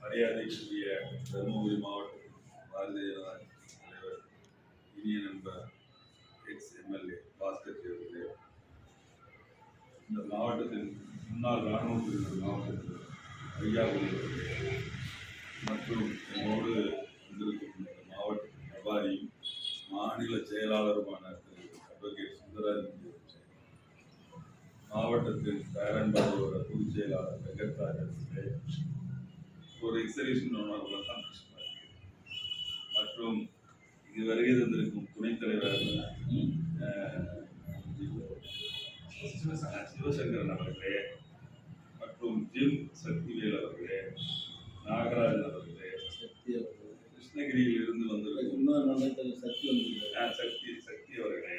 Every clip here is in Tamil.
மரியாதைக்குரிய தருமபுரி மாவட்ட பாரதிய ஜனதா தலைவர் இனிய நண்பர் எக்ஸ் எம்எல்ஏ பாஸ்கர் அவர்களே இந்த மாவட்டத்தின் முன்னாள் இராணுவ பிரிவு மாவட்டத்தில் ஐயாபுரி மற்றும் என்னோடு வந்திருக்கும் இந்த மாவட்ட பிரபாரியும் மாநில செயலாளருமான திரு. அட்வொகேட் சுந்தரராஜன் அவர்களே, மாவட்டத்தின் பேரன்பாளோட பொதுச் செயலாளர் வெங்கட்ராஜன் ஒரு எக்ஸிபிஷன் ஒன்று சந்தோஷமா இருக்கு. மற்றும் இது வருகை தந்திருக்கும் துணைத் தலைவர் சிவசங்கரன் அவர்களே மற்றும் ஜிம் சக்திவேல் அவர்களே நாகராஜன் அவர்களே கிருஷ்ணகிரியில் இருந்து வந்திருக்கும் சக்தி வந்து அஹ், சக்தி சக்தி அவர்களே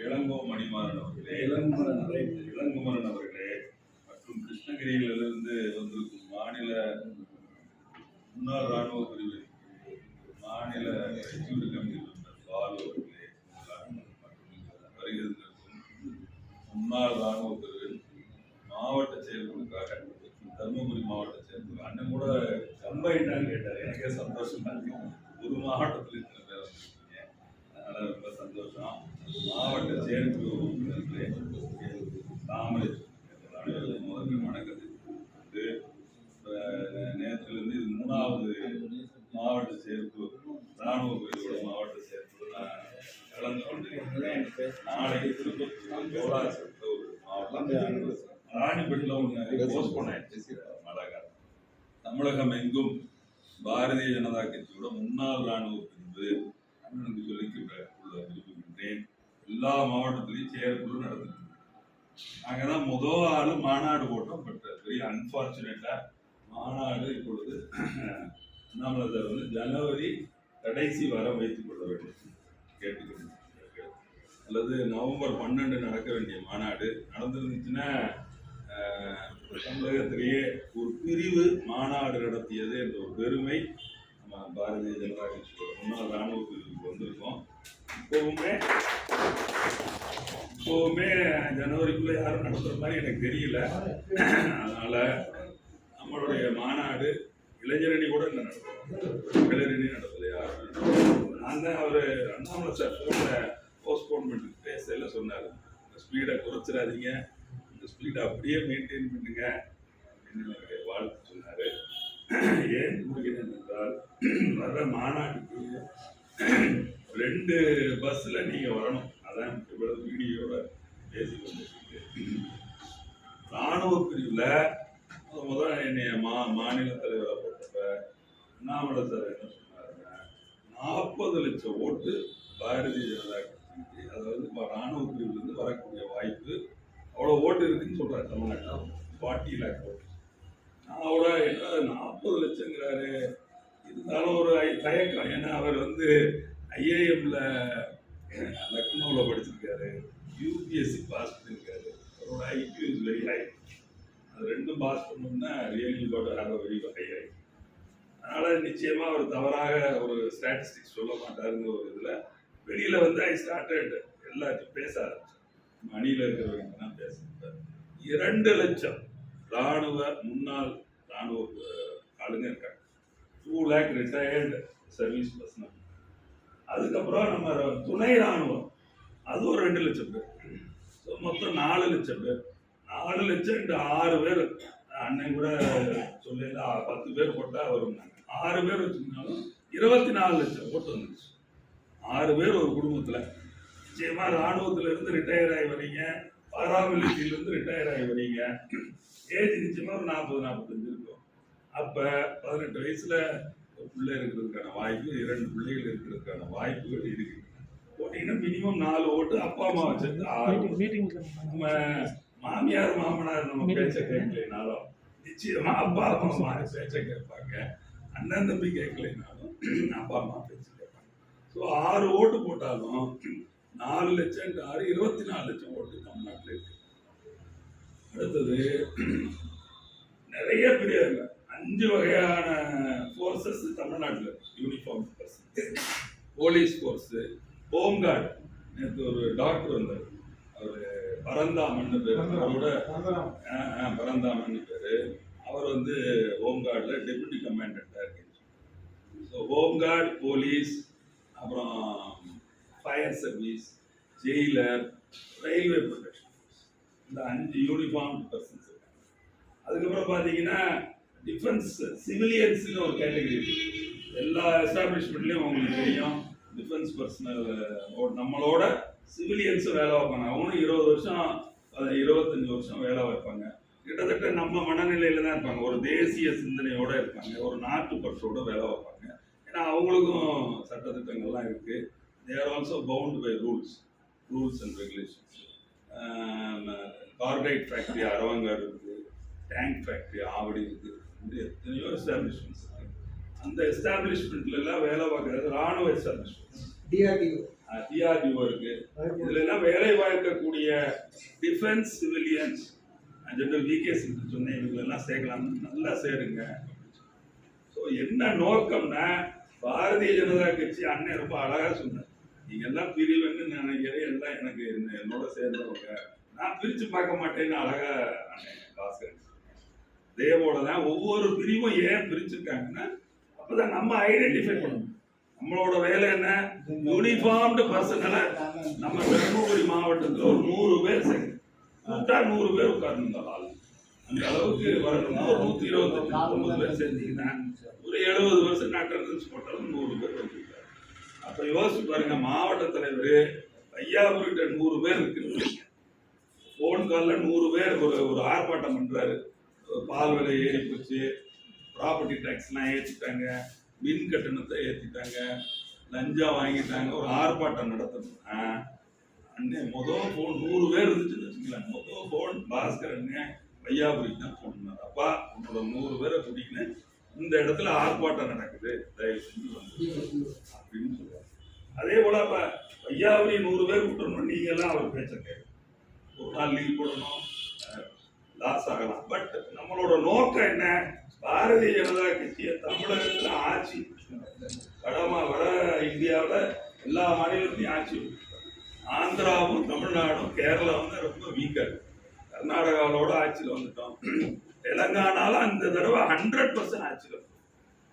இளங்கோ மணிமாறன் அவர்களே இளங்குமரன் ரைட். இளங்குமரன் அவர்களே மற்றும் கிருஷ்ணகிரியிலிருந்து வந்திருக்கும் மாநில முன்னாள் ராணுவ பிரிவு மாநில எக்ஸிக்யூட்டிவ் கமிட்டி மெம்பர் பாலு அவர்களே மற்றும் வருகிறதற்கும் முன்னாள் ராணுவ பிரிவில் மாவட்ட செயற்குழுக்காக தருமபுரி மாவட்ட செயற்குழு அண்ணன் கூட கம்பைண்டான்னு கேட்டார் எனக்கே சந்தோஷமா இருக்கு ஒரு மாவட்டத்தில் இத்தனை பேர் வந்திருக்கீங்க அதனால ரொம்ப சந்தோஷம் மாவட்ட செயற்குழு உறுப்பினர்களே தாமரை முதன்மை வணக்கத்தை வந்து நேரத்திலிருந்து இது மூணாவது மாவட்ட சேர்ப்பு இராணுவ பிரிவோட மாவட்ட சேர்ப்பு நான் கலந்து கொண்டிருக்கிறேன் நாளைக்கு திருப்பத்தூர் கோலாசத்தில் ஒரு மாவட்டம். ராணிப்பேட்டில் ஒன்று போஸ்ட் ஆயிடுச்சு மழை காலம் தமிழகம் எங்கும் பாரதிய ஜனதா கட்சியோட முன்னாள் ராணுவ பிரிவு அண்ணனுக்கு சொல்லிக்க உள்ள விரும்புகின்றேன் எல்லா மாவட்டத்திலையும் செயற்குழு நடந்துட்டு நாங்கள் தான் முதல் ஆள் மாநாடு போட்டோம் பட் வெரி அன்ஃபார்ச்சுனேட்டாக மாநாடு இப்பொழுது அண்ணாமலை சார் வந்து ஜனவரி கடைசி வாரம் வைத்துக் கொள்ள வேண்டும் கேட்டுக்கொண்டிருக்கிறார்கள். அல்லது நவம்பர் பன்னெண்டு நடக்க வேண்டிய மாநாடு நடந்திருந்துச்சுன்னா தமிழகத்திலேயே ஒரு பிரிவு மாநாடு நடத்தியது என்ற ஒரு பெருமை நம்ம பாரதிய ஜனதா கட்சியோட முன்னாள் இராணுவ பிரிவுக்கு வந்திருக்கோம். இப்போவுமே இப்போவுமே ஜனவரிக்குள்ள யாரும் நடத்துகிற மாதிரி எனக்கு தெரியல. அதனால் நம்மளுடைய மாநாடு இளைஞரணி கூட இல்லை நடக்கும் இளைஞரணி நடத்தல யாரும் நான் தான் அவர் அண்ணாமலை சார் ஃபோனில் போஸ்ட்போன்மெண்ட் பேசல சொன்னார். இந்த ஸ்பீடை குறைச்சிடாதீங்க. இந்த ஸ்பீடை அப்படியே மெயின்டைன் பண்ணுங்க அப்படின்னு எனக்கு வாழ்த்து சொன்னார். ஏன் கூறுகிறேன் என்றால் வர்ற மாநாட்டுக்கு ரெண்டு பஸ்ஸில் நீங்கள் வரணும். அதான் இவ்வளவு வீடியோவில் பேசி கொண்டிருக்கீங்க ராணுவ பிரிவில் முதல் என்னைய மா மாநில தலைவராக போட்டப்ப அண்ணாமலை சார் என்ன சொன்னாருங்க? நாற்பது லட்சம் ஓட்டு பாரதிய ஜனதா கட்சிக்கு அதாவது இப்போ ராணுவ பிரிவுலேருந்து வரக்கூடிய வாய்ப்பு அவ்வளோ ஓட்டு இருக்குன்னு சொல்கிறார் தமிழ்நாட்டில் ஃபார்ட்டி லேக் ஓட்டு நான் கூட என்ன நாற்பது லட்சங்கிறாரு இருந்தாலும் ஒரு ஐ- தயக்கம் ஏன்னா அவர் வந்து ஐஏஎம்ல லக்னோவில் படிச்சிருக்காரு யூபிஎஸ்சி பாஸ் பண்ணியிருக்காரு அவரோட ஐக்யூ இஸ் வெரி ஹை அது ரெண்டும் பாஸ் பண்ணோம்னா really got have a very high high அதனால் நிச்சயமாக அவர் தவறாக ஒரு ஸ்டாட்டிஸ்டிக்ஸ் சொல்ல மாட்டாருங்கிற ஒரு இதில் வெளியில் வந்து ஐ ஸ்டார்டட் எல்லாத்தையும் பேச ஆரம்பிச்சேன் மணியில் இருக்கிறவங்க தான் பேசுகிறேன் இரண்டு லட்சம். ராணுவ முன்னாள் ராணுவ அஹ், ஆளுங்க இருக்காங்க. Two lakh retired service personnel அதுக்கப்புறம் நம்ம துணை ராணுவம் அது ஒரு ரெண்டு லட்சம் பேர். ஸோ மொத்தம் நாலு லட்சம் பேர். நாலு லட்சம் இந்த ஆறு பேர். அண்ணன் கூட சொல்லல பத்து பேர் போட்டால் வரும்னாங்க ஆறு பேர் வச்சுருந்தாலும் இருபத்தி நாலு லட்சம் ஓட்டு வந்துச்சு ஆறு பேர் ஒரு குடும்பத்தில். நிச்சயமா ராணுவத்துல இருந்து ரிட்டையர் ஆகி வரீங்க பாராமிலிட்டரியில இருந்து ரிட்டையர் ஆகி வரீங்க ஏஜ் நிச்சயமா ஒரு நாற்பது நாற்பத்தஞ்சு இருக்கும். அப்ப பதினெட்டு வயசுல ஒரு பிள்ளை இருக்கிறதுக்கான வாய்ப்பு இரண்டு பிள்ளைகள் இருக்கிறதுக்கான வாய்ப்புகள் இருக்கு. போட்டீங்கன்னா மினிமம் நாலு ஓட்டு அப்பா அம்மா வச்சிருந்து ஆறு. நம்ம மாமியார் மாமனார் நம்ம பேச்ச கேட்கலைனாலும் நிச்சயமா அப்பா அம்மா பேச்ச கேட்பாங்க. அண்ணன் தம்பி கேட்கலைனாலும் அப்பா அம்மா பேச்சு ஸோ ஆறு ஓட்டு போட்டாலும் நாலு லட்சம் ஆறு இருபத்தி நாலு லட்சம் ஓட்டு தமிழ்நாட்டில் இருக்கு. அடுத்தது நிறைய பெரிய அஞ்சு வகையான ஃபோர்ஸஸ் தமிழ்நாட்டில் யூனிஃபார்ம் போலீஸ் ஃபோர்ஸு ஹோம்கார்டு நேற்று ஒரு டாக்டர் வந்தார். அவர் பரந்தாமன் பேர். அவரோட பரந்தாமன் பேரு அவர் வந்து ஹோம்கார்டில் டெபுட்டி கமாண்டண்ட்டாக இருக்கு ஸோ ஹோம்கார்டு போலீஸ் அப்புறம் fire service jailer railway protection இந்த அஞ்சு யூனிஃபார்ம் பர்சன்ஸ் இருக்காங்க அதுக்கப்புறம் பார்த்தீங்கன்னா டிஃபென்ஸ் சிவிலியன்ஸ்னு ஒரு கேட்டகிரி எல்லா எஸ்டாப்ளிஷ்மெண்ட்லேயும் உங்களுக்கு தெரியும். டிஃபென்ஸ் பர்சனல் நம்மளோட சிவிலியன்ஸும் வேலை வைப்பாங்க அவங்களும் இருபது வருஷம் இருபத்தஞ்சி வருஷம் வேலை வைப்பாங்க கிட்டத்தட்ட நம்ம மனநிலையில தான் இருப்பாங்க. ஒரு தேசிய சிந்தனையோட இருப்பாங்க. ஒரு நாட்டு பற்றோட வேலை வைப்பாங்க ஏன்னா அவங்களுக்கும் சட்டத்திட்டங்கள்லாம் இருக்கு. They're also bound by rules rules and regulations corporate factory Aravankadu இருக்குது டேங்க் ஃபேக்ட்ரி ஆவடி இருக்குது எத்தனையோ எஸ்டாப்ளிஷ்மெண்ட்ஸ் அந்த எஸ்டாப்ளிஷ்மெண்ட்ல எல்லாம் வேலை பார்க்கறது ராணுவ எஸ்டாப்ளிஷ்மெண்ட்ஸ் டிஆர்டிஓ டிஆர்டிஓ இருக்கு. இதுல எல்லாம் வேலை பார்க்கக்கூடிய defence civilians general VK Singh சொன்னேன் இவங்க எல்லாம் சேர்க்கலாம் நல்லா சேருங்க. ஸோ என்ன நோக்கம்னா பாரதிய ஜனதா கட்சி அண்ணன் ரொம்ப அழகா சொன்னார். நீங்க எல்லாம் பிரிவுன்னு நினைக்கிறேன் எல்லாம் எனக்கு என்ன- என்னோட சேர்ந்தவங்க. நான் பிரிச்சு பார்க்க மாட்டேன்னு அழகா அண்ணன் அதே போல தான் ஒவ்வொரு பிரிவும் ஏன் பிரிச்சிருக்காங்கன்னா அப்பதான் நம்ம ஐடென்டிஃபை பண்ணணும். நம்மளோட வேலை என்ன? யூனிஃபார்ம்டு பர்சனலை நம்ம தருமபுரி மாவட்டத்தில் ஒரு நூறு பேர் சேர்ந்து கூட்டா நூறு பேர் உட்கார்ந்து ஆள். அந்த அளவுக்கு வரணும்னா ஒரு நூத்தி இருபத்தி ஒன்பது பேர் சேர்ந்தீங்கன்னா ஒரு எழுபது பர்சன்ட் அட்டண்டன்ஸ் போட்டாலும் நூறு பேர் வந்துருக்காரு அப்ப யோசிச்சு பாருங்க மாவட்ட தலைவர் ஐயாபுரிட்ட நூறு பேர் இருக்கு ஃபோன் காலில் நூறு பேர் ஒரு ஒரு ஆர்ப்பாட்டம் பண்ணுறாரு பால் விலை ஏறி போச்சு. ப்ராப்பர்ட்டி டேக்ஸ்லாம் ஏற்றிட்டாங்க மின் கட்டணத்தை ஏற்றிட்டாங்க லஞ்சம் வாங்கிட்டாங்க ஒரு ஆர்ப்பாட்டம் நடத்தணும்னா அண்ணே மொதல் ஃபோன் நூறு பேர் இருந்துச்சுன்னு வச்சுக்கலாம் மொதல் ஃபோன் பாஸ்கர் அண்ணே வையாபுரிக்கு தான் ஃபோன் பண்ணார். அப்பா உன்னோட நூறு பேரை பிடிக்கணும் இந்த இடத்துல ஆர்ப்பாட்டம் நடக்குது. தயவு செஞ்சு வந்து அப்படின்னு சொல்லுவாங்க அதே போல் அப்போ வையாபுரி நூறு பேர் கூட்டணும் நீங்கள்லாம் அவர் பேச்ச ஒரு நாள் லீவ் போடணும். லாஸ் ஆகலாம். பட் நம்மளோட நோக்கம் என்ன? பாரதிய ஜனதா கட்சியை தமிழகத்துல ஆட்சி. வடமா வட இந்தியாவில் எல்லா மாநிலத்தையும் ஆட்சி. ஆந்திராவும் தமிழ்நாடும் கேரளாவும் தான் ரொம்ப வீக்கர் கர்நாடகாவோட ஆட்சியில் வந்துட்டோம். தெலங்கானால அந்த தடவை ஹண்ட்ரட் பர்சன்ட் ஆட்சியில்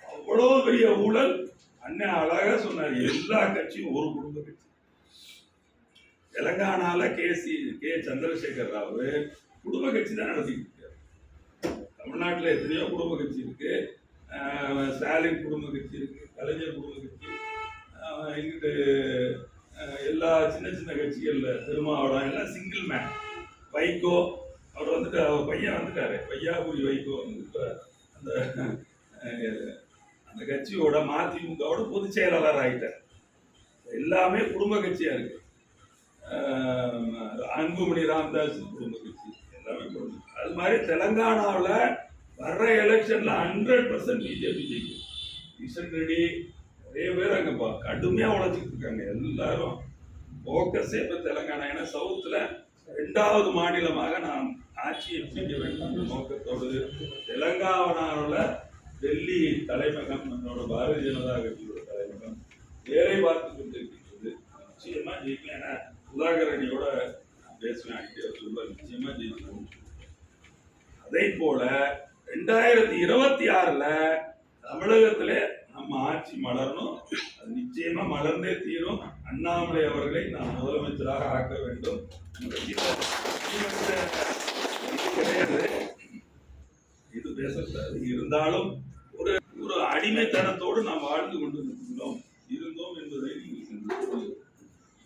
அவ்வளோ பெரிய ஊழல். அண்ணன் அழகா சொன்னார் எல்லா கட்சியும் ஒரு குடும்ப கட்சி. தெலங்கானால K C K Chandrashekar Rao குடும்ப கட்சி தான் நடத்திட்டு தமிழ்நாட்டில் எத்தனையோ குடும்ப கட்சி இருக்குது ஸ்டாலின் குடும்ப கட்சி இருக்குது கலைஞர் குடும்ப கட்சி. இங்கிட்டு எல்லா சின்ன சின்ன கட்சிகளில் திருமாவளம் எல்லாம் சிங்கிள் மேன் வைகோ அவர் வந்துட்டு அவர் பையன் வந்துட்டாரு. பையாபுரி வைகோ வந்து இப்போ அந்த அந்த கட்சியோட மதிமுகவோட பொதுச் செயலாளர் ஆகிட்டார் எல்லாமே குடும்ப கட்சியாக இருக்குது அன்புமணி ராமதாஸ் குடும்ப கட்சி. அது மாதிரி தெலங்கானாவில் வர்ற எலெக்ஷனில் ஹண்ட்ரட் பர்சன்ட் பிஜேபி ஜெயிக்கும். கிஷன் ரெட்டி நிறைய பேர் அங்கே பா கடுமையாக உழைச்சிட்டு இருக்காங்க எல்லாரும். ஃபோக்கஸே இப்போ தெலங்கானா. ஏன்னா சவுத்தில் ரெண்டாவது மாநிலமாக நாம் ஆட்சியை பிடிக்க வேண்டும். நோக்கத்தோடு தெலங்கானாவில் டெல்லி தலைமகம் நம்மளோட பாரதிய ஜனதா கட்சியோட தலைமகம் வேலை பார்த்து கொண்டிருக்கின்றது. நிச்சயமாக ஜெயிக்கலாம். ஏன்னா சுதாகரணியோட நான் பேசுவேன் அடிக்கடி சொல்லுவேன் நிச்சயமாக ஜெயிக்கணும் அதே போல ரெண்டாயிரத்தி இருபத்தி ஆறுல தமிழகத்துல நம்ம ஆட்சி மலரணும். அது நிச்சயமா மலர்ந்தே தீரும். அண்ணாமலை அவர்களை நாம் முதலமைச்சராக ஆக்க வேண்டும். இது- கிடையாது இது பேசக்கூடாது. இருந்தாலும் ஒரு ஒரு அடிமைத்தனத்தோடு நாம் வாழ்ந்து கொண்டு இருக்கின்றோம் இருந்தோம் என்பதை நீங்கள்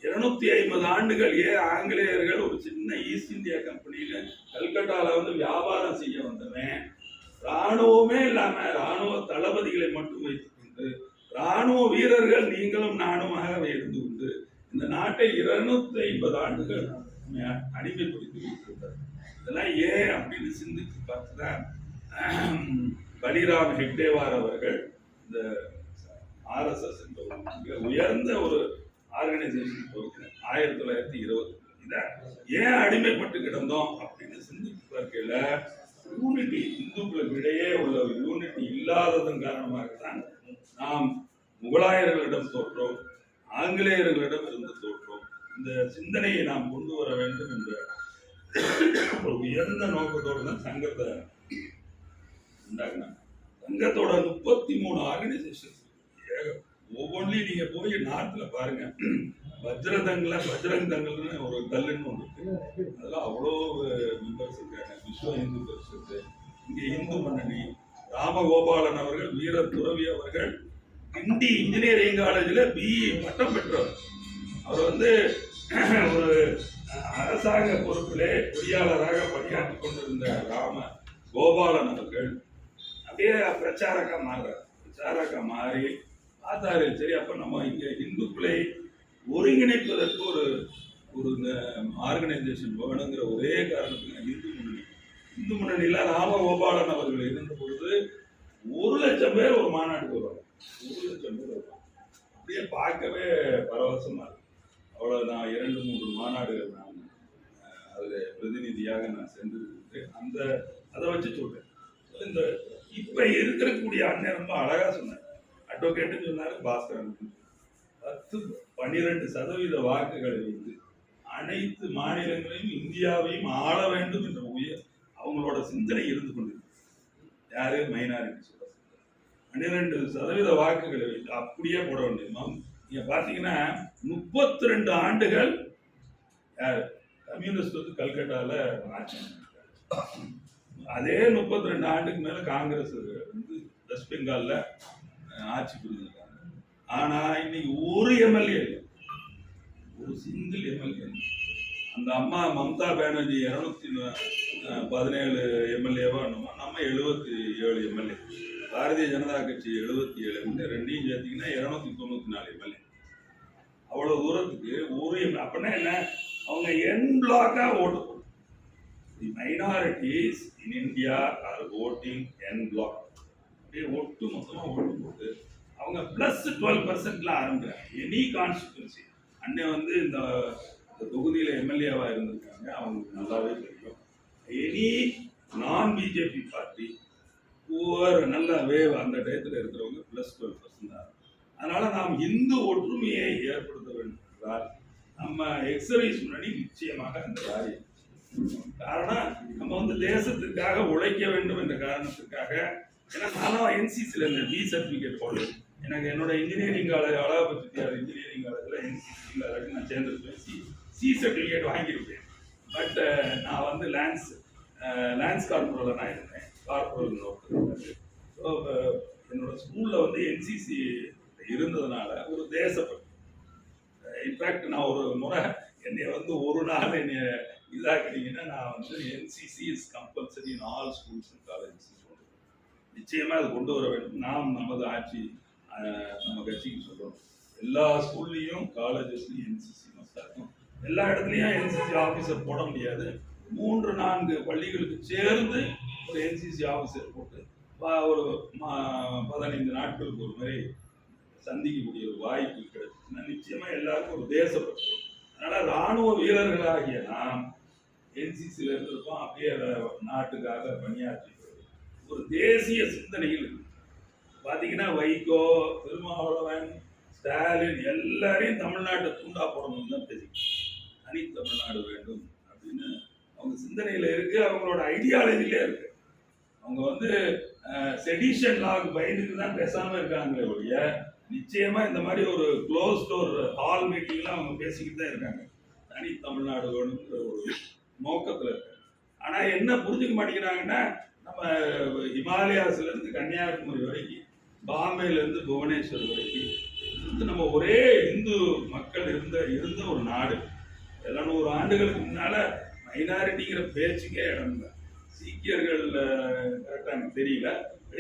இருநூத்தி ஐம்பது ஆண்டுகள் ஏன் ஆங்கிலேயர்கள் ஒரு சின்ன ஈஸ்ட் இந்தியா கம்பெனியில கல்கட்டால வந்து வியாபாரம் செய்ய வந்தவன். ராணுவமே இல்லாம ராணுவ தளபதிகளை மட்டும் வைத்துக்கொண்டு ராணுவ வீரர்கள் நீங்களும் நானுமாக இருந்து கொண்டு இந்த நாட்டை இருநூத்தி ஐம்பது ஆண்டுகள் அடிமைப்படுத்தி வைத்திருந்தார் இதெல்லாம் ஏன் அப்படின்னு சிந்திச்சு பார்த்துதான் பலிராம் ஹெக்டேவார் அவர்கள் இந்த ஆர்எஸ்எஸ் என்ற மிக உயர்ந்த ஒரு ஆர்கனைசேஷன் துவக்கினார் ஆயிரத்தி தொள்ளாயிரத்தி இருபத்தி இதை ஏன் அடிமைப்பட்டு கிடந்தோம் அப்படின்னு சிந்திச்சு பார்க்கல யூனிட்டி இந்துக்களுக்கு இடையே உள்ள யூனிட்டி இல்லாததன் காரணமாக தான் நாம் முகலாயர்களிடம் தோற்றோம் ஆங்கிலேயர்களிடம் இருந்து தோற்றோம். இந்த சிந்தனையை நாம் கொண்டு வர வேண்டும் என்ற ஒரு உயர்ந்த நோக்கத்தோடு தான் சங்கத்தை உண்டாக்குனாங்க சங்கத்தோட முப்பத்தி மூணு ஆர்கனைசேஷன் ஒவ்வொன்றிலையும் நீங்க போய் நார்த்ல பாருங்க. வஜ்ரதங்கள வஜ்ரங் ஒரு கல்லுன்னு ஒன்று இருக்கு. அதெல்லாம் அவ்வளோ மெம்பர்ஸ் இருக்காங்க. விஸ்வ இந்து பரிஷத்து இங்கே இந்து மன்னனி ராமகோபாலன் அவர்கள் வீர துறவி அவர்கள் கிண்டி இன்ஜினியரிங் காலேஜில் பிஇ பட்டம் பெற்றவர். அவர் வந்து ஒரு அரசாங்க பொறுப்பிலே பொறியாளராக பணியாற்றி கொண்டிருந்த ராம கோபாலன் அவர்கள் அப்படியே பிரச்சாரக்கா மாறுறார். பிரச்சாரக்கா மாறி பார்த்தாரு சரி அப்போ நம்ம இங்கே இந்துக்களை ஒருங்கிணைப்பதற்கு ஒரு ஒரு இந்த ஆர்கனைசேஷன் வேணுங்கிற ஒரே காரணத்துக்கு இந்து முன்னணி. இந்து முன்னணியில ராமகோபாலன் அவர்கள் இருந்த பொழுது ஒரு லட்சம் பேர் ஒரு மாநாட்டுக்கு வருவாங்க. ஒரு லட்சம் பேர் வருவாங்க. அப்படியே பார்க்கவே பரவசமாக இருக்கும் அவ்வளோ நான் இரண்டு மூன்று மாநாடுகள் நான் அதில் பிரதிநிதியாக நான் சென்றிருக்கு அந்த அதை வச்சு சொல்கிறேன் இந்த இப்போ இருக்கக்கூடிய அண்ணன் ரொம்ப அழகாக சொன்னேன் அட்வொகேட்னு சொன்னாரு பாஸ்கரன். பத்து பன்னிரெண்டு சதவீத வாக்குகளை வைத்து அனைத்து மாநிலங்களையும் இந்தியாவையும் ஆள வேண்டும் என்ற உயர் அவங்களோட சிந்தனை இருந்து கொண்டிருக்கு. யாரு? மைனாரிட்டி சொல்ல பன்னிரெண்டு சதவீத வாக்குகளை வைத்து அப்படியே போட வேண்டியமா நீங்க பாத்தீங்கன்னா முப்பத்தி ரெண்டு ஆண்டுகள் யார்? கம்யூனிஸ்ட் வந்து கல்கட்டால ஆட்சி அதே முப்பத்தி ரெண்டு ஆண்டுக்கு மேல காங்கிரஸ் வந்து வெஸ்ட் பெங்கால்ல ஆட்சி புரிஞ்சிருக்காங்க ஆனா இன்னைக்கு ஒரு எம்எல்ஏ ஒரு சிங்கிள் எம்எல்ஏ அந்த அம்மா மம்தா பானர்ஜி இருநூத்தி பதினேழு எம்எல்ஏவா நம்ம எழுபத்தி ஏழு எம்எல்ஏ. பாரதிய ஜனதா கட்சி எழுபத்தி ஏழு எம்எல்ஏ. ரெண்டையும் சேர்த்தீங்கன்னா இருநூத்தி தொண்ணூத்தி நாலு எம்எல்ஏ. அவ்வளவு தூரத்துக்கு ஒரு எம்எல்ஏ. அப்படின்னா என்ன? அவங்க என் பிளாக்கா ஓட்டு the minorities in India are voting en bloc அப்படியே ஒட்டு மொத்தமாக ஓட்டு போட்டு அவங்க ப்ளஸ் டுவெல் பர்சன்ட்ல ஆரம்பிக்கிறாங்க. எனி கான்ஸ்டிடுவன்சி அண்ணன் வந்து இந்த இந்த எம்எல்ஏவாக இருந்திருக்காங்க. அவங்களுக்கு நல்லாவே தெரியும். எனி நான் பிஜேபி பார்ட்டி ஒவ்வொரு நல்ல வேவ் அந்த டயத்தில் இருக்கிறவங்க ப்ளஸ் டுவெல் பர்சன்ட் தான். அதனால நாம் இந்து ஒற்றுமையை ஏற்படுத்த வேண்டும் என்றால் நம்ம எக்ஸர்வைஸ் முன்னாடி நிச்சயமாக அந்த காரியம் காரணம் நம்ம வந்து தேசத்துக்காக உழைக்க வேண்டும் என்ற காரணத்துக்காக ஏன்னா நானும் என்சிசியில் இந்த பி சர்டிஃபிகேட் போடுறேன் எனக்கு என்னோட இன்ஜினியரிங் காலேஜ் அழகப்பட்டியார் இன்ஜினியரிங் காலேஜில் என்சிசியில் நான் சேர்ந்துருப்பேன் சி சி சர்டிஃபிகேட் வாங்கியிருப்பேன். பட் நான் வந்து லேண்ட்ஸ் லேண்ட்ஸ் கார்பரேட்டில் நான் இருந்தேன். கார்பரல் நோக்கு ஸோ என்னோட ஸ்கூலில் வந்து என்சிசி இருந்ததுனால ஒரு தேசப்பட்டு இன்ஃபேக்ட் நான் ஒரு முறை என்னை வந்து ஒரு நாள் என்னை இதாக்கிட்டீங்கன்னா நான் வந்து NCC is compulsory in all schools and colleges நிச்சயமாக அது கொண்டு வர வேண்டும். நாம் நமது ஆட்சி நம்ம கட்சிக்கு சொல்கிறோம் எல்லா ஸ்கூல்லையும் காலேஜஸ்லையும் என்சிசி மஸ்டாக இருக்கும் எல்லா இடத்துலையும் என்சிசி ஆஃபீஸர் போட முடியாது. மூன்று நான்கு பள்ளிகளுக்கு சேர்ந்து ஒரு என்சிசி ஆஃபீஸர் போட்டு ஒரு மா- பதினைந்து நாட்களுக்கு ஒரு முறை சந்திக்கக்கூடிய ஒரு வாய்ப்பு கிடைச்சுன்னா நிச்சயமாக எல்லாருக்கும் ஒரு தேசப்பட்டு அதனால் ராணுவ வீரர்களாகிய நாம் என்சிசியில் இருந்திருப்போம். அப்படியே நாட்டுக்காக பணியாற்றி ஒரு தேசிய சிந்தனையில் பார்த்தீங்கன்னா வைகோ திருமாவளவன் ஸ்டாலின் எல்லாரையும் தமிழ்நாட்டை தூண்டா போடணும்னு தான் தெரியும். தனி தமிழ்நாடு வேண்டும் அப்படின்னு அவங்க சிந்தனையில் இருக்கு அவங்களோட ஐடியாலஜிலே இருக்கு. அவங்க வந்து செடிஷன் லாக் பயந்துட்டு தான் பேசாமல் இருக்காங்களே ஒழிய நிச்சயமா இந்த மாதிரி ஒரு க்ளோஸ் டோர் ஹால் மீட்டிங்லாம் அவங்க பேசிக்கிட்டு தான் இருக்காங்க. தனி தமிழ்நாடு வேணுங்கிற ஒரு நோக்கத்தில் இருக்காங்க. ஆனால் என்ன புரிஞ்சுக்க மாட்டேங்கிறாங்கன்னா நம்ம ஹிமாலயாஸ்ல இருந்து கன்னியாகுமரி வரைக்கும் பாம்பேல இருந்து புவனேஸ்வர் வரைக்கும் வந்து நம்ம ஒரே இந்து மக்கள் இருந்த இருந்த ஒரு நாடு. எழுநூறு ஆண்டுகளுக்கு முன்னால மைனாரிட்டிங்கிற பேச்சுக்கே இடம் இல்லை. சீக்கியர்கள் கரெக்டாக எனக்கு தெரியல.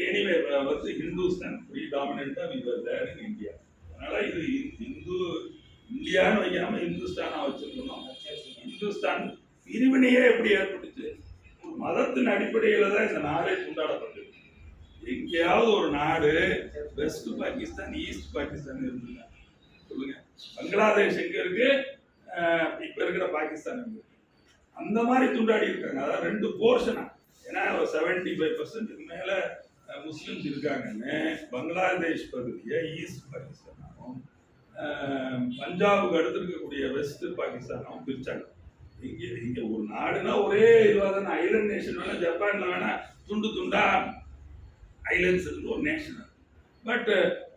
எனிவே வந்து ஹிந்துஸ்தான் ப்ரீ டாமினண்டா விவர் தேர் இன் இந்தியா அதனால இது இந்து இந்தியான்னு வைக்காம இந்துஸ்தானாக வச்சிருக்கணும். இந்துஸ்தான் பிரிவினையே எப்படி ஏற்பட்டுச்சு? மதத்தின் அடிப்படையில தான் இந்த நாடே கொண்டாடப்பட்டது. எங்கேயாவது ஒரு நாடு வெஸ்ட் பாகிஸ்தான் ஈஸ்ட் பாகிஸ்தான் இருந்துங்க சொல்லுங்க. பங்களாதேஷ் எங்க இருக்கு? இப்ப இருக்கிற பாகிஸ்தான் எங்க இருக்கு? அந்த மாதிரி துண்டாடி இருக்காங்க. அதாவது ரெண்டு போர்ஷனா ஏன்னா செவன்டி ஃபைவ் பர்சன்ட்டுக்கு மேல முஸ்லிம்ஸ் இருக்காங்கன்னு பங்களாதேஷ் பகுதியை ஈஸ்ட் பாகிஸ்தானாகவும் பஞ்சாபுக்கு அடுத்து இருக்கக்கூடிய வெஸ்ட் பாகிஸ்தானாகவும் பிரிச்சாங்க. இங்க இங்க ஒரு நாடுனா ஒரே இதுவாக தானே? ஐலண்ட் நேஷன் வேணா ஜப்பான்ல வேணா துண்டு துண்டா ஐலண்ட்ஸ் இருக்கு ஒரு நேஷன் பட்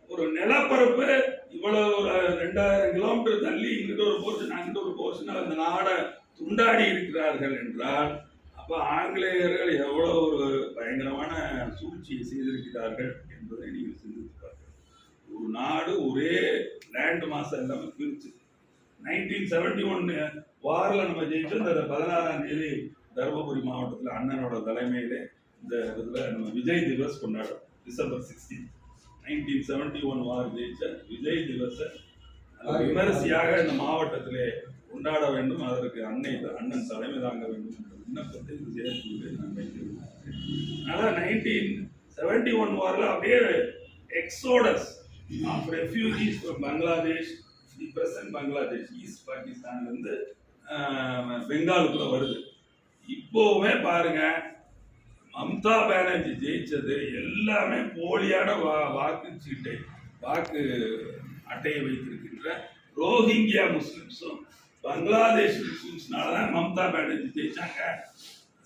ஒரு நிலப்பரப்பு இவ்வளோ ஒரு ரெண்டாயிரம் கிலோமீட்டர் தள்ளி இங்கிட்ட ஒரு போர்ஷன் அங்கிட்ட ஒரு போர்ஷன் அந்த நாடை துண்டாடி இருக்கிறார்கள் என்றால் அப்போ ஆங்கிலேயர்கள் எவ்வளோ ஒரு பயங்கரமான சூழ்ச்சியை செய்திருக்கிறார்கள் என்பதை நீங்கள் சிந்தித்து ஒரு நாடு ஒரே லேண்ட் மாசம் எல்லாமே பிரிச்சு நைன்டீன் செவன்டி ஒன்னு வாரில் நம்ம ஜெயிச்சோம். இந்த பதினாறாம் தேதி தருமபுரி மாவட்டத்தில் அண்ணனோட தலைமையிலே இந்த இதில் நம்ம விஜய் திவஸ் கொண்டாடுறோம். December sixteen nineteen seventy one war ஜெயிச்ச விஜய் திவஸை விமரிசையாக இந்த மாவட்டத்திலே கொண்டாட வேண்டும். அதற்கு அன்னை அண்ணன் தலைமை தாங்க வேண்டும் என்ற விண்ணப்பத்தை செயற்குழுவில் நான் வைக்கிறேன் அதனால் நைன்டீன் செவன்டி ஒன் வாரில் அப்படியே exodus of refugees from Bangladesh the present Bangladesh east பாகிஸ்தான்லேருந்து பெங்காலுக்குள்ள வருது. இப்போவுமே பாருங்க மம்தா பானர்ஜி ஜெயிச்சது எல்லாமே போலியான வா வாக்குச்சீட்டை வாக்கு அட்டையை வைத்திருக்கின்ற ரோஹிங்கியா முஸ்லிம்ஸும் பங்களாதேஷ் முஸ்லிம்ஸ்னால தான் மம்தா பானர்ஜி ஜெயிச்சாங்க.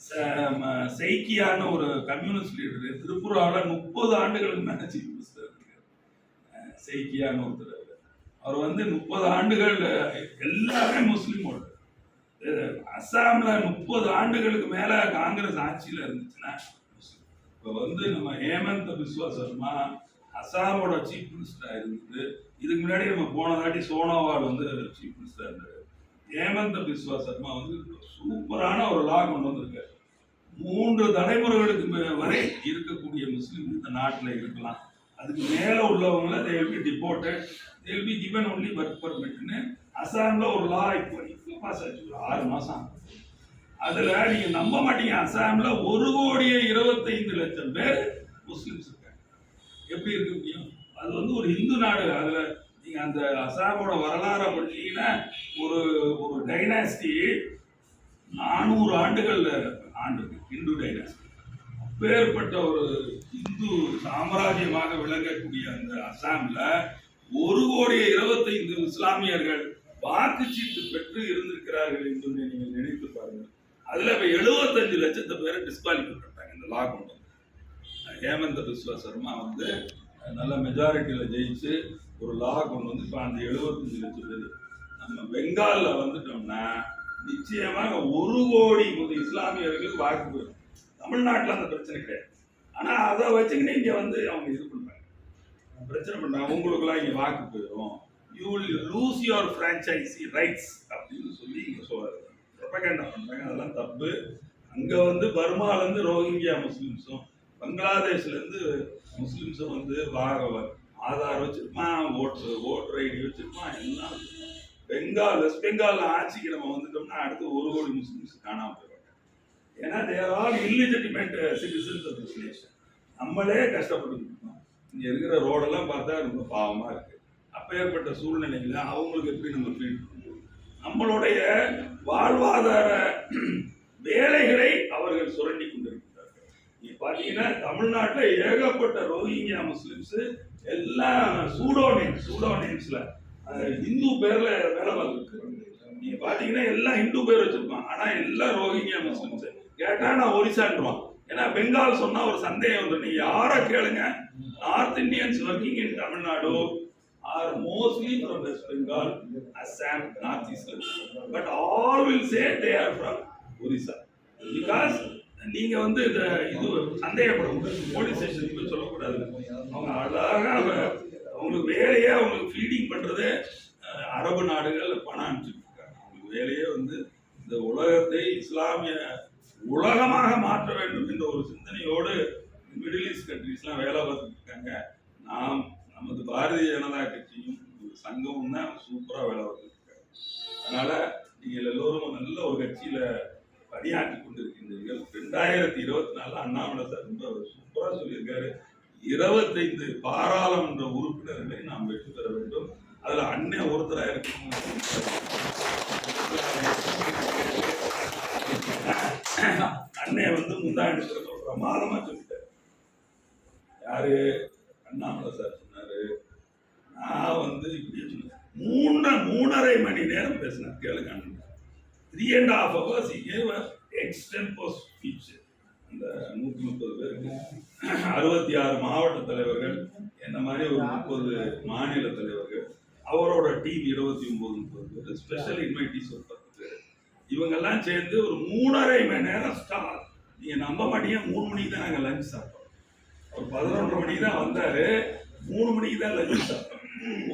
ச- சைக்கியான்னு ஒரு கம்யூனிஸ்ட் லீடர் திரிபுராவில் முப்பது ஆண்டுகளுக்கு மேலே சீஃப் மினிஸ்டர் இருக்காரு. சைக்கியான்னு ஒருத்தர் அவர் வந்து முப்பது ஆண்டுகள் எல்லாமே முஸ்லீமோட. அஸ்ஸாமில் முப்பது ஆண்டுகளுக்கு மேல காங்கிரஸ் ஆட்சியில இருந்துச்சுன்னா இப்போ வந்து நம்ம ஹேமந்த் பிஸ்வா சர்மா அஸ்ஸாமோட சீஃப் மினிஸ்டரா இருந்தது இதுக்கு முன்னாடி நம்ம போன தாட்டி சோனோவால் வந்து சீஃப் மினிஸ்டரா இருந்தாரு. ஹேமந்த பிஸ்வா சர்மா வந்து சூப்பரான ஒரு லா கொண்டு வந்திருக்காரு. மூன்று தலைமுறைகளுக்கு வரை இருக்கக்கூடிய முஸ்லீம் இந்த நாட்டில் இருக்கலாம். அதுக்கு மேலே உள்ளவங்கள they will be deported be given only work பர்மிட்னு அசாமில் ஒரு லா இப்போ ஆச்சு ஒரு ஆறு மாசம். அதுல நீங்க நம்ப மாட்டீங்க. அசாம்ல ஒரு கோடியே இருபத்தைந்து லட்சம் பேர் முஸ்லிம்ஸ் இருக்காங்க. எப்படி இருக்க முடியும்? அது வந்து ஒரு இந்து நாடு. அதுல நீங்க அந்த அசாமோட வரலாறை படிச்சீங்கன்னா ஒரு ஒரு டைனாஸ்டி நானூறு ஆண்டுகள்ல ஆண்டு இந்து டைனாஸ்டி அப்பேற்பட்ட ஒரு இந்து சாம்ராஜ்யமாக விளங்கக்கூடிய அந்த அசாம்ல ஒரு கோடியே இருபத்தைந்து இஸ்லாமியர்கள் வாக்குச்சீட்டு பெற்று இருந்திருக்கிறார்கள் என்று நீங்கள் நினைத்து பாருங்கள். அதுல இப்ப எழுபத்தஞ்சு லட்சத்து பேரை டிஸ்குவாலிஃபை பண்ணிட்டாங்க இந்த லா கொண்டு ஹேமந்த பிஸ்வா சர்மா வந்து நல்ல மெஜாரிட்டியில் ஜெயிச்சு ஒரு லா கொண்டு வந்து இப்போ அந்த எழுபத்தஞ்சு லட்சம் பேர். நம்ம பெங்கால்ல வந்துட்டோம்னா நிச்சயமாக ஒரு கோடி இஸ்லாமியர்களுக்கு வாக்கு போயிடும் தமிழ்நாட்டில் அந்த பிரச்சனை கிடையாது. ஆனால் அதை வச்சுக்கிட்டு இங்கே வந்து அவங்க இது பண்ணுறாங்க பிரச்சனை பண்ணுறாங்க உங்களுக்குலாம் இங்கே வாக்கு போயிடும் you will lose your franchise rights அப்படின்னு சொல்லி இங்கே சொல்றாரு. ப்ரொபகண்டா பண்ணுறாங்க அதெல்லாம் தப்பு. அங்கே வந்து பர்மாலேருந்து ரோஹிங்கியா முஸ்லீம்ஸும் பங்களாதேஷ்லேருந்து முஸ்லீம்ஸும் வந்து வா- ஆதார் வச்சுருப்பான் ஓட்டு ஓட்டர் ஐடி வச்சுருப்பான் எல்லாம் பெங்கால் வெஸ்ட் பெங்கால் ஆட்சிக்கு நம்ம வந்துட்டோம்னா அடுத்து ஒரு கோடி முஸ்லீம்ஸ் காணாமல் போயிடுவாங்க. ஏன்னா they're all illegitimate citizens of நம்மளே கஷ்டப்பட்டு இங்கே இருக்கிற ரோடெல்லாம் பார்த்தா ரொம்ப பாவமாக இருக்குது அப்பேற்பட்ட சூழ்நிலையில் அவங்களுக்கு எப்படி நம்ம ஃபீல் நம்மளுடைய வாழ்வாதார வேலைகளை அவர்கள் சுரண்டி கொண்டிருக்கிறார்கள். நீ பார்த்தீங்கன்னா தமிழ்நாட்டில் ஏகப்பட்ட ரோஹிங்கியா முஸ்லிம்ஸ் எல்லாம் சூடோ நேம் இந்து பேர்ல வேலை பார்த்துருக்காங்க நீங்க பாத்தீங்கன்னா எல்லாம் இந்து பேர் வச்சிருப்பான் ஆனா எல்லாம் ரோஹிங்கியா முஸ்லிம்ஸ். கேட்டா நான் ஒரிசான்றான் ஏன்னா பெங்கால் சொன்னா ஒரு சந்தேகம் வந்துடும் நீங்க யாரை கேளுங்க? North Indians working in Tamil Nadu. Are mostly from west Bengal Assam north east but all will say they are from Orissa because நீங்க வந்து இந்த இது சந்தேகப்படக்கூடாது போலீஸ் ஸ்டேஷன் போய் சொல்லக்கூடாது. அவங்க அழகாக அவங்களுக்கு வேலையே அவங்களுக்கு ஃபீடிங் பண்றது அரபு நாடுகள் பணம் அனுப்பிச்சுட்ருக்காங்க அவங்களுக்கு வேலையே வந்து இந்த உலகத்தை இஸ்லாமிய உலகமாக மாற்ற வேண்டும் என்ற ஒரு சிந்தனையோடு மிடில் ஈஸ்ட் கண்ட்ரிஸ்லாம் வேலை பார்த்துட்டு இருக்காங்க. நாம் நமது பாரதிய ஜனதா கட்சியும் சங்கமும் தான் சூப்பராக வேலை பார்த்துட்டு அதனால நீங்கள் எல்லோரும் நல்ல ஒரு கட்சியில பணியாற்றி கொண்டிருக்கின்றீர்கள். ரெண்டாயிரத்தி இருபத்தி நாலு அண்ணாமலை சார் ரொம்ப சூப்பராக சொல்லியிருக்காரு. இருபத்தைந்து பாராளுமன்ற உறுப்பினர்களை நாம் வெற்றி பெற வேண்டும். அதுல அண்ணன் ஒருத்தராக இருக்கணும் அண்ணன் வந்து முந்தாண்டு பிரமாதமா சொல்லிட்டாரு. யாரு? அண்ணாமலை சார் சொன்னாரு நான் வந்து இப்படி சொன்னேன் மூணு மூணரை மணி நேரம் பேசினார். கேளுங்க three and half hours extempore speech அந்த நூற்றி முப்பது பேருக்கு. அறுபத்தி ஆறு மாவட்ட தலைவர்கள் என்ன மாதிரி ஒரு முப்பது மாநில தலைவர்கள் அவரோட டீம் இருபத்தி ஒன்பது முப்பது பேர் ஸ்பெஷல் இன்வைட்டிஸ் ஒரு பத்து பேர். இவங்கெல்லாம் சேர்ந்து ஒரு மூணரை மணி நேரம் ஸ்டார் நீங்கள் நம்ப மாட்டீங்க. மூணு மணிக்கு தான் நாங்கள் லஞ்ச் சாப்பிட்டோம். ஒரு பதினொன்றரை மணிக்கு தான் வந்தார். மூணு மணிக்கு தான் லஞ்ச் சாப்பிட்டோம்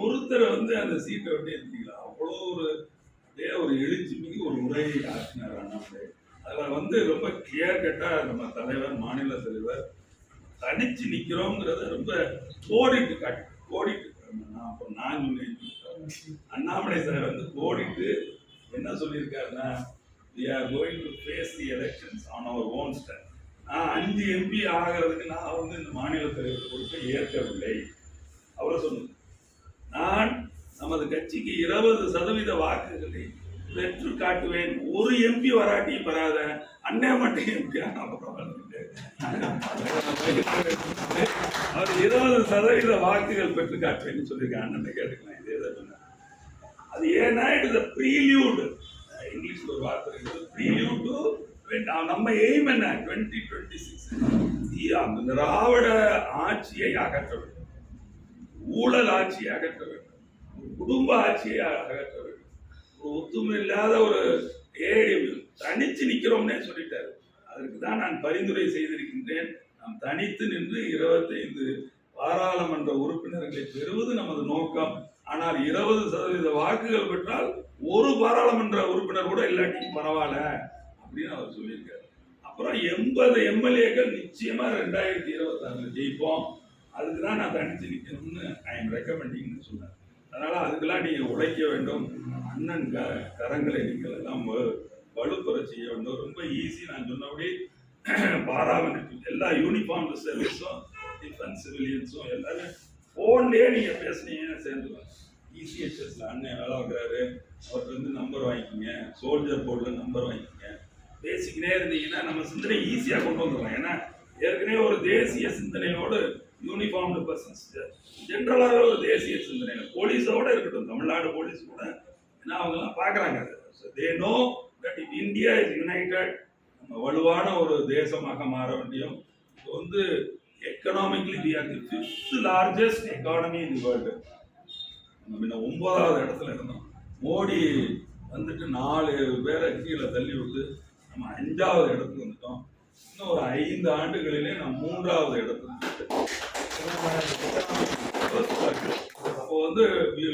ஒருத்தர் வந்து அந்த சீட்டை விட்டு எடுத்துக்கலாம் அவ்வளோ ஒரு அப்படியே ஒரு எழுச்சி மிகு ஒரு உரையை ஆற்றினார் அண்ணாமலை. அதில் வந்து ரொம்ப கிளியர் கட்டாக நம்ம தலைவர் மாநில தலைவர் தனிச்சு நிற்கிறோங்கிறத ரொம்ப கோடிட்டு காட்டு கோடிட்டு. நான் அப்போ நான் சொன்னேன் அண்ணாமலை சார் வந்து கோடிட்டு என்ன சொல்லியிருக்காருன்னா we are going to face the elections on our own stand நான் அஞ்சு எம்பி ஆகிறதுக்கு நான் வந்து இந்த மாநில தலைவர் பொறுப்பை ஏற்கவில்லை. அவரை சொன்னது நான் நமது கட்சிக்கு இருபது சதவீத வாக்குகளை பெற்று காட்டுவேன். ஒரு எம்பி வராட்டி பெறாத அண்ணே மட்டும் எம்பியா அவர் இருபது சதவீத வாக்குகள் பெற்று காட்டுவேன்னு சொல்லியிருக்காங்க அண்ணன் கேட்டுக்கலாம். இதே தான் அது ஏன்னா இட் இஸ் ப்ரீலியூடு இங்கிலீஷில் ஒரு வார்த்தை இருக்குது ப்ரீலியூட் டு நம்ம எய்ம் என்ன? டுவெண்ட்டி டுவெண்ட்டி சிக்ஸ் அந்த திராவிட ஆட்சியை அகற்ற வேண்டும் ஊழல் ஆட்சியை அகற்ற வேண்டும். குடும்ப ஆட்சியை அகற்ற வேண்டும். ஒரு ஒத்துமை இல்லாத ஒரு ஏடி தனித்து நிற்கிறோம்னே சொல்லிட்டாரு. அதற்கு தான் நான் பரிந்துரை செய்திருக்கின்றேன். நாம் தனித்து நின்று இருபத்தைந்து பாராளுமன்ற உறுப்பினர்களை பெறுவது நமது நோக்கம். ஆனால் இருபது சதவீத வாக்குகள் பெற்றால் ஒரு பாராளுமன்ற உறுப்பினர் கூட இல்லாட்டி பரவாயில்ல அப்படின்னு அவர் சொல்லியிருக்காரு. அப்புறம் எண்பது எம்எல்ஏக்கள் நிச்சயமா ரெண்டாயிரத்தி இருபத்தாறுல ஜெயிப்போம். அதுக்கு தான் நான் தனித்து நிற்கணும்னு ஐ எம் ரெக்கமெண்டிங்னு சொன்னேன் அதனால் அதுக்கெல்லாம் நீங்கள் உழைக்க வேண்டும். அண்ணன் க கரங்களை நீங்கள் எல்லாம் வலுப்புற செய்ய வேண்டும். ரொம்ப ஈஸி நான் சொன்னபடி பாராமணிக்கு எல்லா யூனிஃபார்ம் சர்வீஸும் டிஃபென்ஸ் சிவிலியன்ஸும் எல்லாரும் ஃபோன்லேயே நீங்கள் பேசுனீங்கன்னா சேர்ந்துருவாங்க இசிஹெச்எஸ்ல அண்ணன் வேலை வைக்கிறாரு அவர்கிட்ட வந்து நம்பர் வாங்கிக்கிங்க. சோல்ஜர் போர்டில் நம்பர் வாங்கிக்கிங்க. பேசிக்கினே இருந்தீங்கன்னா நம்ம சிந்தனை ஈஸியாக கொண்டு வந்துடலாம். ஏன்னா ஏற்கனவே ஒரு தேசிய சிந்தனையோடு யூனிஃபார்ம்டு பர்சன்ஸ் ஜென்ரலாக ஒரு தேசிய சிந்தனை போலீஸோட இருக்கட்டும் தமிழ்நாடு போலீஸ் கூட ஏன்னா அவங்கெல்லாம் பார்க்குறாங்க they know that in India is united நம்ம வலுவான ஒரு தேசமாக மாற வேண்டியும் இப்போ வந்து economically we are the fifth largest economy in the world நம்ம முன்ன ஒன்பதாவது இடத்துல இருந்தோம். மோடி வந்துட்டு நாலு பேரை கீழே தள்ளி விட்டு நம்ம அஞ்சாவது இடத்துக்கு வந்துட்டோம். இன்னும் ஒரு ஐந்து ஆண்டுகளிலே நம்ம மூன்றாவது இடத்துக்கு அப்போ வந்து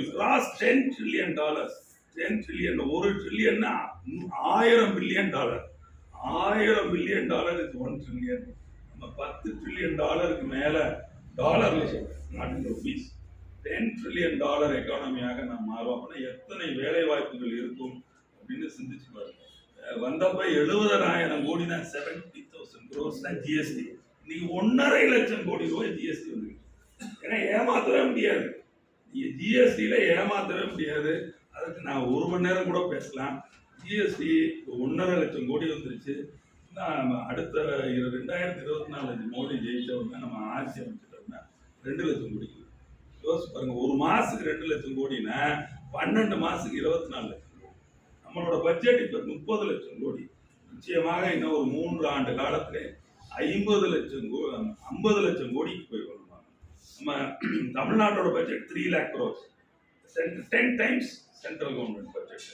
cross ten trillion dollars ten trillion ஒரு ட்ரில்லியன்னா ஆயிரம் பில்லியன் டாலர் ஆயிரம் billion dollar is one trillion நம்ம பத்து ட்ரில்லியன் டாலருக்கு மேலே டாலர் சொல்றேன் not in rupees ten trillion dollar எக்கானமியாக நாம் மாறுவோம். அப்படின்னா எத்தனை வேலை வாய்ப்புகள் இருக்கும் அப்படின்னு சிந்திச்சு பாருங்க. வந்தப்ப எழுபதனாயிரம் கோடி தான் செவன்டி தௌசண்ட் க்ரோஸ் தான் ஜிஎஸ்டி இன்னைக்கு ஒன்றரை லட்சம் கோடி ரூபாய் ஜிஎஸ்டி வந்து ஏன்னா ஏமாத்தவே முடியாது. நீங்கள் ஜிஎஸ்டியில் ஏமாத்தவே முடியாது. அதுக்கு நான் ஒரு மணி நேரம் கூட பேசலாம். ஜிஎஸ்டி ஒன்றரை லட்சம் கோடி வந்துருச்சு. நான் அடுத்த இரு- ரெண்டாயிரத்தி இருபத்தி நாலு மோடி ஜெயிச்சவங்க நம்ம ஆட்சி அமைச்சிட்டோம்னா ரெண்டு லட்சம் கோடி. யோசிச்சு பாருங்க ஒரு மாதத்துக்கு ரெண்டு லட்சம் கோடினா பன்னெண்டு மாதத்துக்கு இருபத்தி நாலு லட்சம் கோடி. நம்மளோட பட்ஜெட் இப்போ முப்பது லட்சம் கோடி. நிச்சயமாக இன்னும் ஒரு மூன்று ஆண்டு காலத்தில் ஐம்பது லட்சம் கோ ஐம்பது லட்சம் கோடிக்கு போய் வரணும் நம்ம தமிழ்நாட்டோட budget three lakh crore ten times central government budget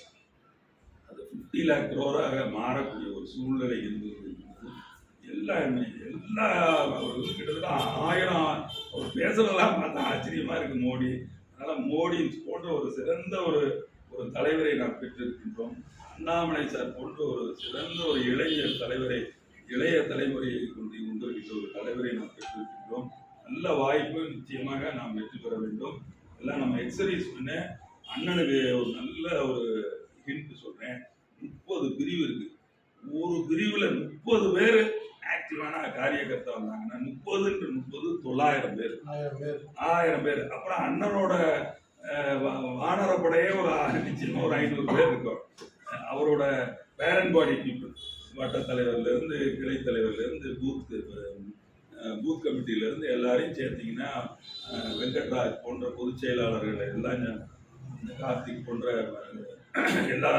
அது ஃபிஃப்டி லேக் க்ரோராக மாறக்கூடிய ஒரு சூழ்நிலை இருந்தது. எல்லா எல்லா கிட்டத்தட்ட ஆயிரம் ஒரு பேசுறதெல்லாம் பார்த்தா ஆச்சரியமாக இருக்குது மோடி. அதனால் மோடி போன்ற ஒரு சிறந்த ஒரு ஒரு தலைவரை நாம் பெற்றிருக்கின்றோம். அண்ணாமலை சார் போன்ற ஒரு சிறந்த ஒரு இளைஞர் தலைவரை இளைய தலைமுறையை கொண்டு கொண்டிருக்கின்ற ஒரு தலைவரை நாம் பெற்றிருக்கின்றோம். நல்ல வாய்ப்பு நிச்சயமாக நாம் வெற்றி பெற வேண்டும். எல்லாம் நம்ம எக்ஸசைஸ் பண்ண அண்ணனுக்கு ஒரு நல்ல ஒரு ஹிண்ட் சொல்றேன். முப்பது பிரிவு இருக்கு. ஒரு பிரிவுல முப்பது பேர் ஆக்டிவான காரியகர்த்தா வந்தாங்கன்னா முப்பதுன்ற முப்பது தொள்ளாயிரம் பேர். ஆயிரம் பேர். அப்புறம் அண்ணனோட வானரப்படையே ஒரு ஆ- நிச்சயமா ஒரு ஐநூறு பேர் இருக்கும். அவரோட பேரன் பாடி பீப்புள் வட்ட தலைவர்லேருந்து கிளை தலைவர்லேருந்து பூத் பூத் கமிட்டியில இருந்து எல்லாரையும் சேர்த்திங்கன்னா வெங்கட்ராஜ் போன்ற பொதுச் செயலாளர்கள் எல்லாம் இந்த கார்த்திக் போன்ற எல்லா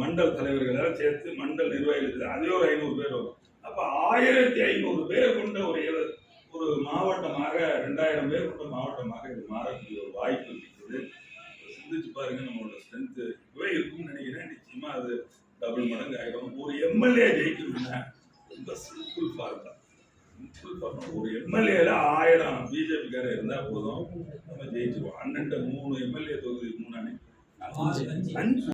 மண்டல் தலைவர்களெல்லாம் சேர்த்து மண்டல் நிர்வாகிகள் அதே ஒரு ஐநூறு பேர் வரும். அப்போ ஆயிரத்தி ஐநூறு பேர் கொண்ட ஒரு ஒரு மாவட்டமாக ரெண்டாயிரம் பேர் கொண்ட மாவட்டமாக இது மாறக்கூடிய ஒரு வாய்ப்பு இருக்குது. சிந்திச்சு பாருங்க நம்மளோட ஸ்ட்ரென்த்து இப்பவே இருக்கும்னு நினைக்கிறேன். நிச்சயமாக அது டபுள் மடங்கு ஆயிடும் ஒரு எம்எல்ஏ ஜெயிக்கணும்னா ரொம்ப சிம்பிள் ஃபார்முலா சிம்பிள் ஃபார்முலா ஒரு எம்எல்ஏல ஆயிரம் பிஜேபிக்காரர் இருந்தா போதும். நம்ம ஜெயிச்சிருவோம். அண்ணன்ட்ட மூணு எம்எல்ஏ தொகுதி மூணு அணி. அஞ்சு.